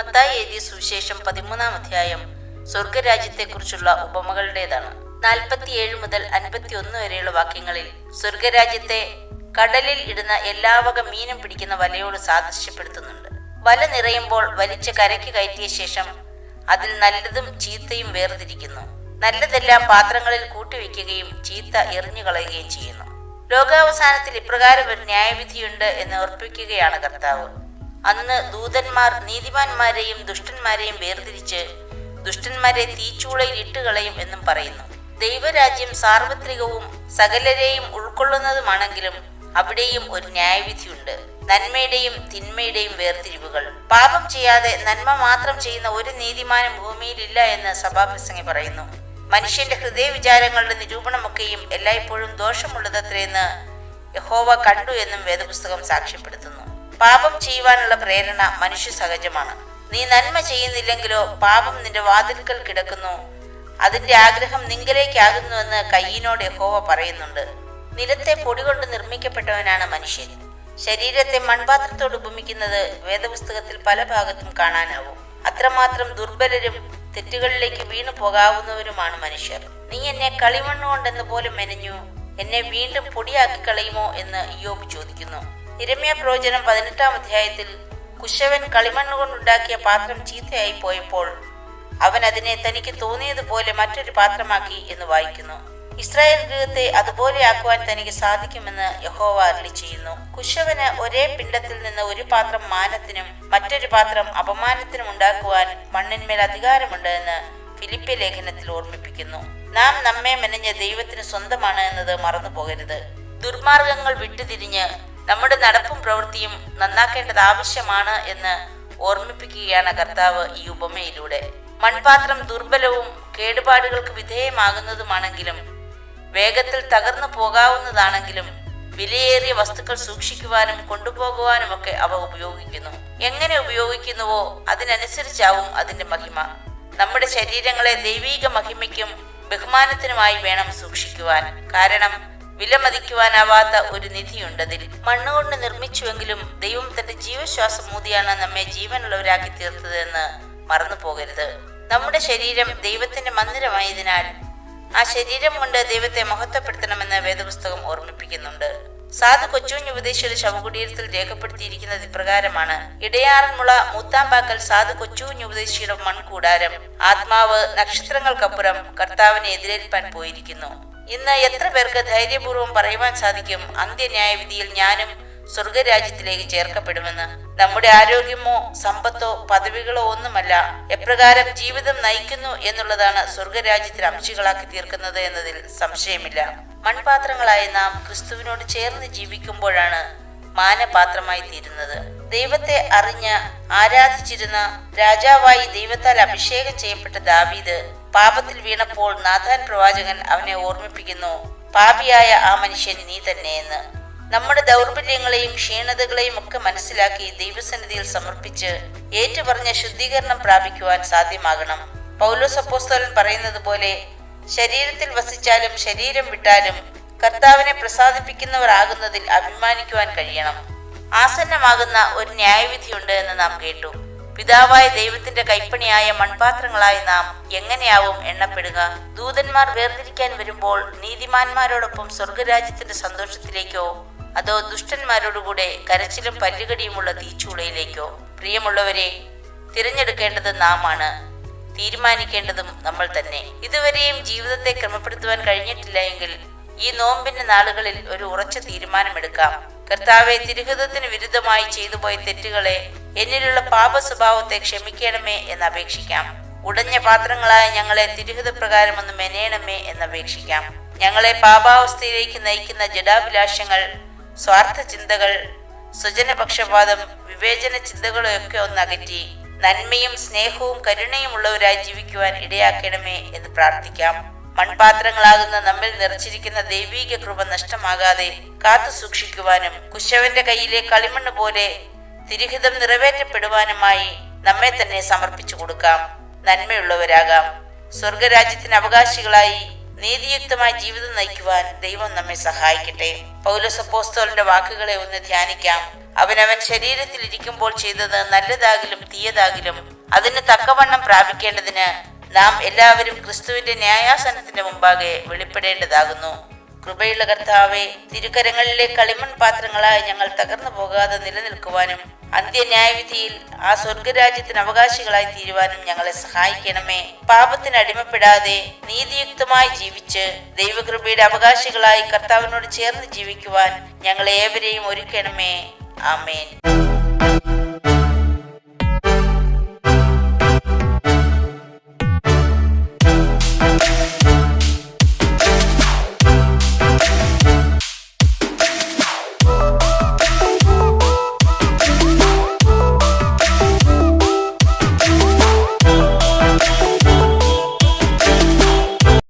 സുവിശേഷം പതിമൂന്നാം അധ്യായം സ്വർഗരാജ്യത്തെക്കുറിച്ചുള്ള ഉപമകളുടേതാണ്. നാൽപ്പത്തിയേഴ് മുതൽ അൻപത്തിയൊന്ന് വരെയുള്ള വാക്യങ്ങളിൽ സ്വർഗരാജ്യത്തെ കടലിൽ ഇടുന്ന എല്ലാ വക മീനും പിടിക്കുന്ന വലയോട് സാദൃശ്യപ്പെടുത്തുന്നുണ്ട്. വല നിറയുമ്പോൾ വലിച്ച കരയ്ക്ക് കയറ്റിയ ശേഷം അതിൽ നല്ലതും ചീത്തയും വേർതിരിക്കുന്നു. നല്ലതെല്ലാം പാത്രങ്ങളിൽ കൂട്ടിവെക്കുകയും ചീത്ത എറിഞ്ഞു കളയുകയും ചെയ്യുന്നു. ലോകാവസാനത്തിൽ ഇപ്രകാരം ഒരു ന്യായവിധിയുണ്ട് എന്ന് ഉറപ്പിക്കുകയാണ് കർത്താവ്. അന്ന് ദൂതന്മാർ നീതിമാന്മാരെയും ദുഷ്ടന്മാരെയും വേർതിരിച്ച് ദുഷ്ടന്മാരെ തീച്ചൂളയിൽ ഇട്ടുകളയും എന്നും പറയുന്നു. ദൈവരാജ്യം സാർവത്രികവും സകലരെയും ഉൾക്കൊള്ളുന്നതുമാണെങ്കിലും അവിടെയും ഒരു ന്യായവിധിയുണ്ട്. നന്മയുടെയും തിന്മയുടെയും വേർതിരിവുകൾ. പാപം ചെയ്യാതെ നന്മ മാത്രം ചെയ്യുന്ന ഒരു നീതിമാനും ഭൂമിയിലില്ല എന്ന് സഭാപ്രസംഗി പറയുന്നു. മനുഷ്യന്റെ ഹൃദയ വിചാരങ്ങളുടെ നിരൂപണമൊക്കെയും എല്ലായ്പ്പോഴും ദോഷമുള്ളതത്രയെന്ന് യഹോവ കണ്ടു എന്നും വേദപുസ്തകം സാക്ഷ്യപ്പെടുത്തുന്നു. പാപം ചെയ്യുവാനുള്ള പ്രേരണ മനുഷ്യ സഹജമാണ്. നീ നന്മ ചെയ്യുന്നില്ലെങ്കിലോ പാപം നിന്റെ വാതിൽക്കൽ കിടക്കുന്നു. അതിന്റെ ആഗ്രഹം നിങ്കലേക്കാകുന്നുവെന്ന് കയ്യിനോട് യഹോവ പറയുന്നുണ്ട്. നിലത്തെ പൊടി കൊണ്ട് നിർമ്മിക്കപ്പെട്ടവനാണ് മനുഷ്യൻ. ശരീരത്തെ മൺപാത്രത്തോട് ഉപമിക്കുന്നത് വേദപുസ്തകത്തിൽ പല ഭാഗത്തും കാണാനാവും. അത്രമാത്രം ദുർബലരും തെറ്റുകളിലേക്ക് വീണു പോകാവുന്നവരുമാണ് മനുഷ്യർ. നീ എന്നെ കളിമണ്ണുകൊണ്ടെന്ന് പോലും പോലെ മെനഞ്ഞു. എന്നെ വീണ്ടും പൊടിയാക്കി കളയുമോ എന്ന് യോബ് ചോദിക്കുന്നു. ഇരമ്യ പ്രവചനം പതിനെട്ടാം അധ്യായത്തിൽ കുശവൻ കളിമണ്ണ് കൊണ്ടുണ്ടാക്കിയ പാത്രം ചീത്തയായി പോയപ്പോൾ അവൻ അതിനെ തനിക്ക് തോന്നിയതുപോലെ മറ്റൊരു പാത്രമാക്കി എന്ന് വായിക്കുന്നു. ഇസ്രായേൽ ഗൃഹത്തെ അതുപോലെ ആക്കുവാൻ തനിക്ക് സാധിക്കുമെന്ന് യഹോവ അരളി ചെയ്യുന്നു. കുശവന് ഒരേ പിണ്ടത്തിൽ നിന്ന് ഒരു പാത്രം മാനത്തിനും മറ്റൊരു പാത്രം അപമാനത്തിനും ഉണ്ടാക്കുവാൻ മണ്ണിന്മേൽ അധികാരമുണ്ട് എന്ന് ഫിലിപ്പിയ ലേഖനത്തിൽ ഓർമ്മിപ്പിക്കുന്നു. നാം നമ്മെ മെനഞ്ഞ ദൈവത്തിന് സ്വന്തമാണ് എന്നത് മറന്നു പോകരുത് ദുർമാർഗങ്ങൾ വിട്ടുതിരിഞ്ഞ് നമ്മുടെ നടപ്പും പ്രവൃത്തിയും നന്നാക്കേണ്ടത് ആവശ്യമാണ് എന്ന് ഓർമ്മിപ്പിക്കുകയാണ് കർത്താവ് ഈ ഉപമയിലൂടെ. മൺപാത്രം ദുർബലവും കേടുപാടുകൾക്ക് വിധേയമാകുന്നതുമാണെങ്കിലും വേഗത്തിൽ തകർന്നു പോകാവുന്നതാണെങ്കിലും വിലയേറിയ വസ്തുക്കൾ സൂക്ഷിക്കുവാനും കൊണ്ടുപോകുവാനും ഒക്കെ അവ ഉപയോഗിക്കുന്നു. എങ്ങനെ ഉപയോഗിക്കുന്നുവോ അതിനനുസരിച്ചാവും അതിന്റെ മഹിമ. നമ്മുടെ ശരീരങ്ങളെ ദൈവീക മഹിമയ്ക്കും ബഹുമാനത്തിനുമായി വേണം സൂക്ഷിക്കുവാൻ. കാരണം വിലമതിക്കുവാനാവാത്ത ഒരു നിധിയുണ്ടതിൽ. മണ്ണുകൊണ്ട് നിർമ്മിച്ചുവെങ്കിലും ദൈവം തന്റെ ജീവശ്വാസം മൂതിയാണ് നമ്മെ ജീവനുള്ളവരാക്കി തീർത്തതെന്ന് മറന്നു പോകരുത്. നമ്മുടെ ശരീരം ദൈവത്തിന്റെ മന്ദിരമായതിനാൽ ആ ശരീരം കൊണ്ട് ദൈവത്തെ മഹത്വപ്പെടുത്തണമെന്ന് വേദപുസ്തകം ഓർമ്മിപ്പിക്കുന്നുണ്ട്. സാധു കൊച്ചുകുഞ്ഞ് ഉപദേശിയുടെ ശവകുടീരത്തിൽ രേഖപ്പെടുത്തിയിരിക്കുന്നത് ഇപ്രകാരമാണ്. ഇടയാറന്മുള മൂത്താമ്പാക്കൽ സാധു കൊച്ചുകുഞ്ഞു ഉപദേശിയുടെ മൺകൂടാരം ആത്മാവ് നക്ഷത്രങ്ങൾക്കപ്പുറം കർത്താവിനെ എതിരേൽപ്പാൻ പോയിരിക്കുന്നു. ഇന്ന് എത്ര പേർക്ക് ധൈര്യപൂർവം പറയുവാൻ സാധിക്കും? അന്ത്യന്യായവിധിയിൽ ഞാനും സ്വർഗരാജ്യത്തിലേക്ക് ചേർക്കപ്പെടുമെന്ന്. നമ്മുടെ ആരോഗ്യമോ സമ്പത്തോ പദവികളോ ഒന്നുമല്ല എപ്രകാരം ജീവിതം നയിക്കുന്നു എന്നുള്ളതാണ് സ്വർഗരാജ്യത്തിന് അംശികളാക്കി തീർക്കുന്നത് എന്നതിൽ സംശയമില്ല. മൺപാത്രങ്ങളായ നാം ക്രിസ്തുവിനോട് ചേർന്ന് ജീവിക്കുമ്പോഴാണ് മാനപാത്രമായി തീരുന്നത്. ദൈവത്തെ അറിഞ്ഞ് ആരാധിച്ചിരുന്ന രാജാവായി ദൈവത്താൽ അഭിഷേകം ചെയ്യപ്പെട്ട ദാവീദ് പാപത്തിൽ വീണപ്പോൾ നാഥാൻ പ്രവാചകൻ അവനെ ഓർമ്മിപ്പിക്കുന്നു. പാപിയായ ആ മനുഷ്യൻ നീ തന്നെയെന്ന്. നമ്മുടെ ദൗർബല്യങ്ങളെയും ക്ഷീണതകളെയും ഒക്കെ മനസ്സിലാക്കി ദൈവസന്നിധിയിൽ സമർപ്പിച്ച് ഏറ്റുപറഞ്ഞ ശുദ്ധീകരണം പ്രാപിക്കുവാൻ സാധ്യമാകണം. പൗലോസ് അപ്പോസ്തലൻ പറയുന്നത് പോലെ ശരീരത്തിൽ വസിച്ചാലും ശരീരം വിട്ടാലും കർത്താവിനെ പ്രസാദിപ്പിക്കുന്നവരാകുന്നതിൽ അഭിമാനിക്കുവാൻ കഴിയണം. ആസന്നമാകുന്ന ഒരു ന്യായവിധിയുണ്ട് എന്ന് നാം കേട്ടു. പിതാവായ ദൈവത്തിന്റെ കൈപ്പണിയായ മൺപാത്രങ്ങളായി നാം എങ്ങനെയാവും എണ്ണപ്പെടുക? ദൂതന്മാർ വേർതിരിക്കാൻ വരുമ്പോൾ നീതിമാന്മാരോടൊപ്പം സ്വർഗരാജ്യത്തിന്റെ സന്തോഷത്തിലേക്കോ അതോ ദുഷ്ടന്മാരോടുകൂടെ കരച്ചിലും പല്ലുകടിയുമുള്ള തീച്ചൂളയിലേക്കോ? പ്രിയമുള്ളവരെ തിരഞ്ഞെടുക്കേണ്ടത് നാമാണ്. തീരുമാനിക്കേണ്ടതും നമ്മൾ തന്നെ. ഇതുവരെയും ജീവിതത്തെ ക്രമപ്പെടുത്തുവാൻ കഴിഞ്ഞിട്ടില്ല എങ്കിൽ ഈ നോമ്പിന്റെ നാളുകളിൽ ഒരു ഉറച്ച തീരുമാനമെടുക്കാം. കർത്താവെ തിരുഹിതത്തിന് വിരുദ്ധമായി ചെയ്തുപോയ തെറ്റുകളെ എന്നിലുള്ള പാപ സ്വഭാവത്തെ ക്ഷമിക്കണമേ എന്ന് അപേക്ഷിക്കാം. ഉടഞ്ഞ പാത്രങ്ങളായ ഞങ്ങളെ തിരുഹിത പ്രകാരം ഒന്ന് മെനയണമേ എന്ന് അപേക്ഷിക്കാം. ഞങ്ങളെ പാപാവസ്ഥയിലേക്ക് നയിക്കുന്ന ജഡാഭിലാഷങ്ങൾ സ്വാർത്ഥ ചിന്തകൾ സ്വജനപക്ഷപാതം വിവേചന ചിന്തകളെയൊക്കെ ഒന്ന് അകറ്റി നന്മയും സ്നേഹവും കരുണയും ഉള്ളവരായി ജീവിക്കുവാൻ ഇടയാക്കണമേ എന്ന് പ്രാർത്ഥിക്കാം. മൺപാത്രങ്ങളാകുന്ന നമ്മിൽ നിറച്ചിരിക്കുന്ന ദൈവീക കൃപ നഷ്ടമാകാതെ കാത്തു സൂക്ഷിക്കുവാനും കുശവന്റെ കയ്യിലെ കളിമണ്ണ് പോലെ തിരുഹിതം നിറവേറ്റപ്പെടുവാനുമായി നമ്മെ തന്നെ സമർപ്പിച്ചു കൊടുക്കാം. നന്മയുള്ളവരാകാം. സ്വർഗരാജ്യത്തിന് അവകാശികളായി നീതിയുക്തമായി ജീവിതം നയിക്കുവാൻ ദൈവം നമ്മെ സഹായിക്കട്ടെ. പൗലസപ്പോസ്തോലിന്റെ വാക്കുകളെ ഒന്ന് ധ്യാനിക്കാം. അവനവൻ ശരീരത്തിൽ ഇരിക്കുമ്പോൾ ചെയ്തത് നല്ലതാകിലും തീയതാകിലും അതിന് തക്കവണ്ണം പ്രാപിക്കേണ്ടതിന് നാം എല്ലാവരും ക്രിസ്തുവിന്റെ ന്യായാസനത്തിന്റെ മുമ്പാകെ വെളിപ്പെടേണ്ടതാകുന്നു. കൃപയുള്ള കർത്താവെ തിരുക്കരങ്ങളിലെ കളിമൺ പാത്രങ്ങളായി ഞങ്ങൾ തകർന്നു പോകാതെ നിലനിൽക്കുവാനും അന്ത്യന്യായവിധിയിൽ ആ സ്വർഗരാജ്യത്തിന് അവകാശികളായി തീരുവാനും ഞങ്ങളെ സഹായിക്കണമേ. പാപത്തിന് അടിമപ്പെടാതെ നീതിയുക്തമായി ജീവിച്ച് ദൈവകൃപയുടെ അവകാശികളായി കർത്താവിനോട് ചേർന്ന് ജീവിക്കുവാൻ ഞങ്ങളെ ഏവരെയും ഒരുക്കണമേ. ആമേൻ.